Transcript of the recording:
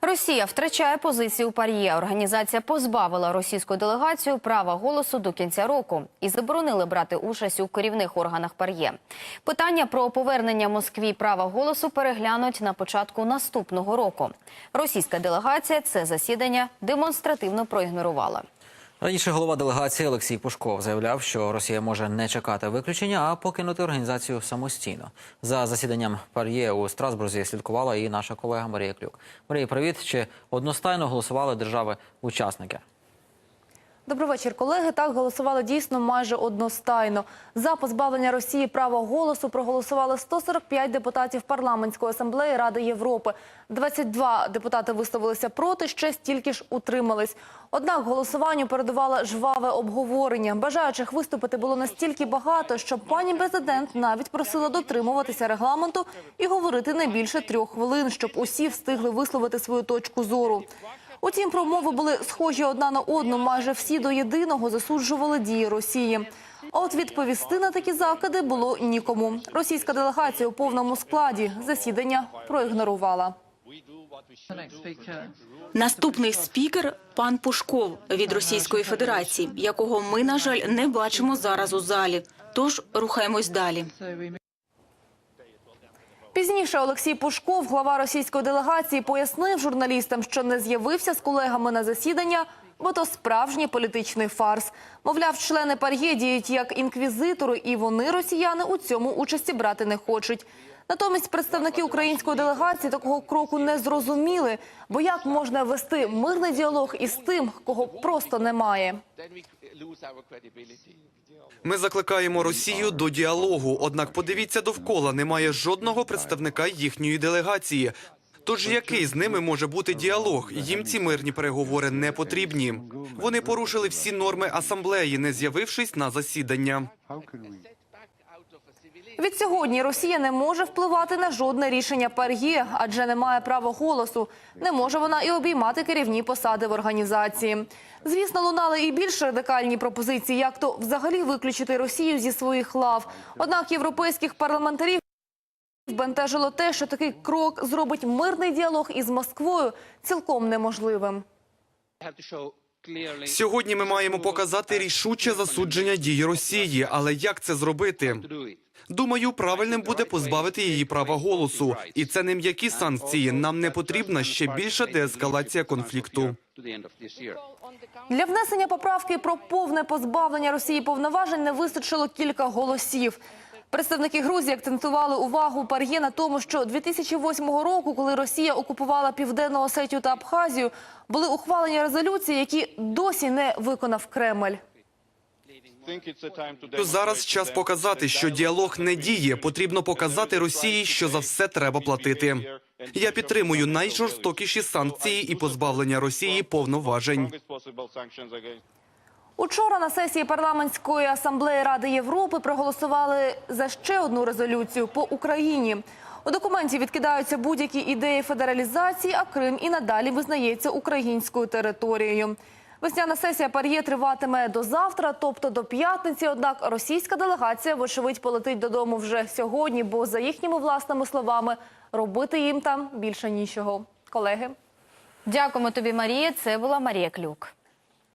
Росія втрачає позицію пар'є. Організація позбавила російську делегацію права голосу до кінця року і заборонили брати участь у керівних органах пар'є. Питання про повернення Москві права голосу переглянуть на початку наступного року. Російська делегація це засідання демонстративно проігнорувала. Раніше голова делегації Олексій Пушков заявляв, що Росія може не чекати виключення, а покинути організацію самостійно. За засіданням пар'є у Страсбурзі слідкувала і наша колега Марія Клюк. Марія, привіт. Чи одностайно голосували держави-учасники? Добрий вечір, колеги. Так голосували дійсно майже одностайно. За позбавлення Росії права голосу проголосували 145 депутатів парламентської асамблеї Ради Європи. 22 депутати висловилися проти, ще стільки ж утримались. Однак голосуванню передувало жваве обговорення. Бажаючих виступити було настільки багато, що пані президент навіть просила дотримуватися регламенту і говорити не більше трьох хвилин, щоб усі встигли висловити свою точку зору. Утім, промови були схожі одна на одну. Майже всі до єдиного засуджували дії Росії. От відповісти на такі закиди було нікому. Російська делегація у повному складі засідання проігнорувала. Наступний спікер пан Пушков від Російської Федерації, якого ми, на жаль, не бачимо зараз у залі. Тож рухаємось далі. Пізніше Олексій Пушков, глава російської делегації, пояснив журналістам, що не з'явився з колегами на засідання, бо то справжній політичний фарс. Мовляв, члени пар'є діють як інквізитори, і вони, росіяни, у цьому участі брати не хочуть. Натомість представники української делегації такого кроку не зрозуміли, бо як можна вести мирний діалог із тим, кого просто немає. Ми закликаємо Росію до діалогу. Однак, подивіться довкола, немає жодного представника їхньої делегації. Тож який з ними може бути діалог? Їм ці мирні переговори не потрібні. Вони порушили всі норми асамблеї, не з'явившись на засідання. Від сьогодні Росія не може впливати на жодне рішення пар'є, адже не має права голосу. Не може вона і обіймати керівні посади в організації. Звісно, лунали і більш радикальні пропозиції, як то взагалі виключити Росію зі своїх лав. Однак європейських парламентарів бентежило те, що такий крок зробить мирний діалог із Москвою цілком неможливим. Сьогодні ми маємо показати рішуче засудження дій Росії. Але як це зробити? Думаю, правильним буде позбавити її права голосу, і це не м'які санкції. Нам не потрібна ще більша деескалація конфлікту. Для внесення поправки про повне позбавлення Росії повноважень не вистачило кілька голосів. Представники Грузії акцентували увагу пар'є на тому, що 2008 року, коли Росія окупувала Південну Осетію та Абхазію, були ухвалені резолюції, які досі не виконав Кремль. Зараз час показати, що діалог не діє. Потрібно показати Росії, що за все треба платити. Я підтримую найжорстокіші санкції і позбавлення Росії повноважень. Учора на сесії парламентської асамблеї Ради Європи проголосували за ще одну резолюцію по Україні. У документі відкидаються будь-які ідеї федералізації, а Крим і надалі визнається українською територією. Весняна сесія пар'є триватиме до завтра, тобто до п'ятниці. Однак російська делегація, вочевидь, полетить додому вже сьогодні, бо за їхніми власними словами робити їм там більше нічого. Колеги. Дякуємо тобі, Марія. Це була Марія Клюк.